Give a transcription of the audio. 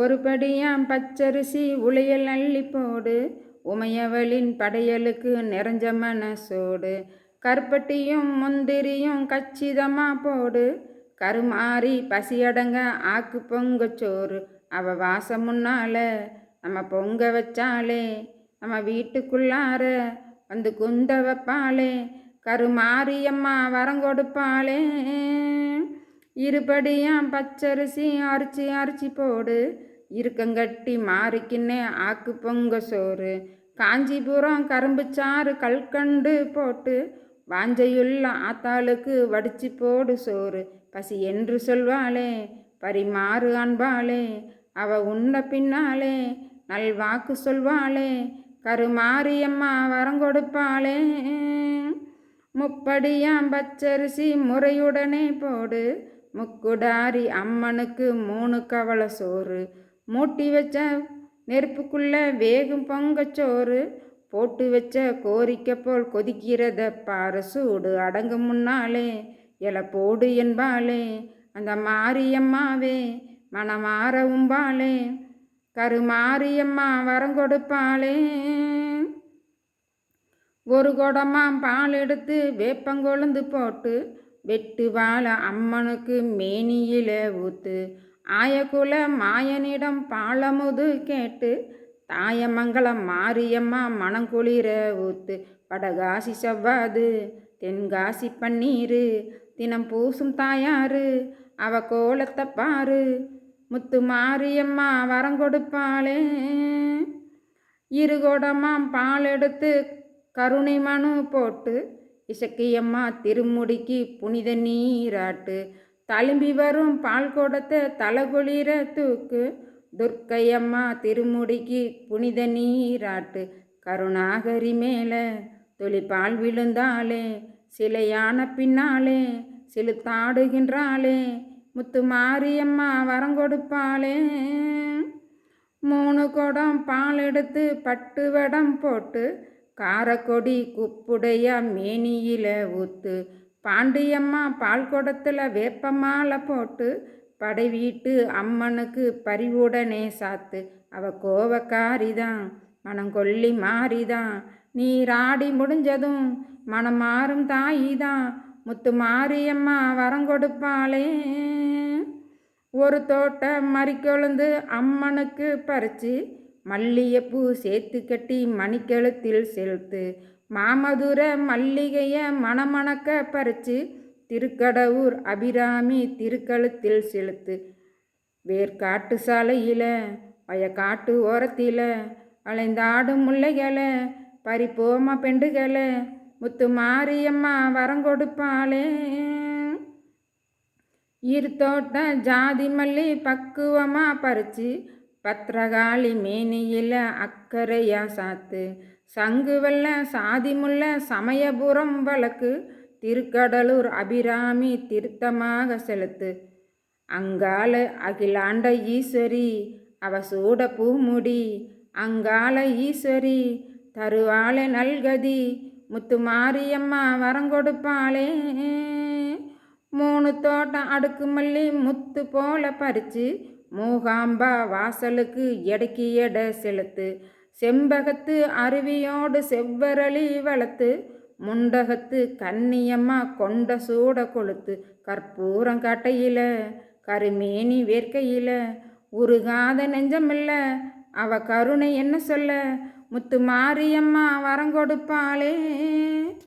ஒரு படியாம் பச்சரிசி உளையல் அள்ளி போடு உமையவளின் படையலுக்கு நிறைஞ்ச மனசோடு. கருப்பட்டியும் முந்திரியும் கச்சிதமா போடு கருமாறி பசியடங்க ஆக்கு பொங்க சோறு. அவ வாசம் முன்னால நம்ம பொங்க வச்சாலே நம்ம வீட்டுக்குள்ளார வந்து குந்த வைப்பாளே கருமாரியம்மா வரம் கொடுப்பாளே. இருபடியாம் பச்சரிசி அரிச்சி அரிசி போடு. இருக்கங்கட்டி மாறிக்கின்னே ஆக்கு பொங்க சோறு. காஞ்சிபுரம் கரும்பு சாறு கல்கண்டு போட்டு. வாஞ்சையுள்ள ஆத்தாளுக்கு வடிச்சு போடு சோறு. பசி என்று சொல்வாளே பரிமாறு அன்பாளே அவ உண்ட பின்னாலே நல்வாக்கு சொல்வாளே கருமாரியம்மா வரம் வரங்கொடுப்பாளே முப்படியாம் பச்சரிசி முறையுடனே போடு. முக்குடாரி அம்மனுக்கு மூணு கவலை சோறு. மூட்டி வச்ச நெருப்புக்குள்ள வேகும் பொங்கச்சோறு போட்டு வச்ச கோரிக்கை போல் கொதிக்கிறத பாரு சூடு. அடங்கும் முன்னாலே இலை போடு என்பாளே. அந்த மாரியம்மாவே மனமாற உம்பாளே. கருமாரியம்மா வரம் கொடுப்பாளே. ஒரு குடமாம் பால் எடுத்து வேப்பங்கொழுந்து போட்டு வெட்டு வாழ அம்மனுக்கு மேனியில ஊத்து ஆயகுல மாயனிடம் பாலமுது கேட்டு தாயமங்கலம் மாரியம்மா மணங்குளிர ஊத்து படகாசி செவ்வாது தென்காசி பன்னீரு தினம் பூசும் தாயாரு அவ கோலத்தை பாரு முத்து மாரியம்மா வரங்கொடுப்பாளே இருகோடமாம் பால் எடுத்து கருணை மனு போட்டு இசக்கியம்மா திருமுடிக்கு புனித நீராட்டு. தழும்பி வரும் பால் குடத்தை தலகுளிர தூக்கு. துர்க்கையம்மா திருமுடிக்கு புனித நீராட்டு. கருணாகரி மேலே தொழிப்பால் விழுந்தாளே சிலையான பின்னாலே சிலுத்தாடுகின்றாளே முத்து மாரியம்மா வரம் கொடுப்பாளே. மூணு குடம் பால் எடுத்து பட்டு வடம் போட்டு காரக்கொடி குப்புடைய மேனியில ஊத்து பாண்டியம்மா பால் குடத்தில் வேப்பமாலை போட்டு படை வீட்டு அம்மனுக்கு பறிவுடனே சாத்து அவ கோவக்காரிதான் மனங்கொல்லி மாறிதான் நீராடி முடிஞ்சதும் மனம் மாறும் தாயிதான் முத்து மாரியம்மா வரம் கொடுப்பாளே. ஒரு தோட்டம் மறிக்கொழுந்து அம்மனுக்கு பறிச்சு மல்லிகைப்பூ சேர்த்து கட்டி மணிக்கழுத்தில் செலுத்து. மாமதுர மல்லிகைய மணமணக்க பறிச்சு திருக்கடவுர் அபிராமி திருக்கழுத்தில் செலுத்து. வேர்காட்டு சாலையில் வயக்காட்டு ஓரத்தில் அலைந்தாடும் முல்லைகளை பறிப்போம பெண்டுகளை முத்து மாரியம்மா வரங்கொடுப்பாளே ஈர்த்தோட்ட ஜாதி மல்லி பக்குவமாக பறித்து பத்ரகாளி மேனியில் அக்கறையா சாத்து சங்குவல்ல வெள்ள சமயபுரம் வழக்கு திருக்கடலூர் அபிராமி திருத்தமாக செலுத்து. அங்கால அகிலாண்ட ஈஸ்வரி அவ சூட பூமுடி அங்கால ஈஸ்வரி தருவாள நல்கதி முத்து மாரியம்மா வரங்கொடுப்பாளே மூணு தோட்டம் அடுக்கு மல்லி முத்து போல பறித்து மூகாம்பா வாசலுக்கு எடைக்கு எடை செலுத்து. செம்பகத்து அருவியோடு செவ்வரளி வளர்த்து முண்டகத்து கண்ணியம்மா கொண்ட சூட கொளுத்து. கற்பூரம் கட்டையில கருமேனி வேர்க்கையில. உருகாத நெஞ்சமில்ல அவ கருணை என்ன சொல்ல? முத்து மாரியம்மா வரங்கொடுப்பாளே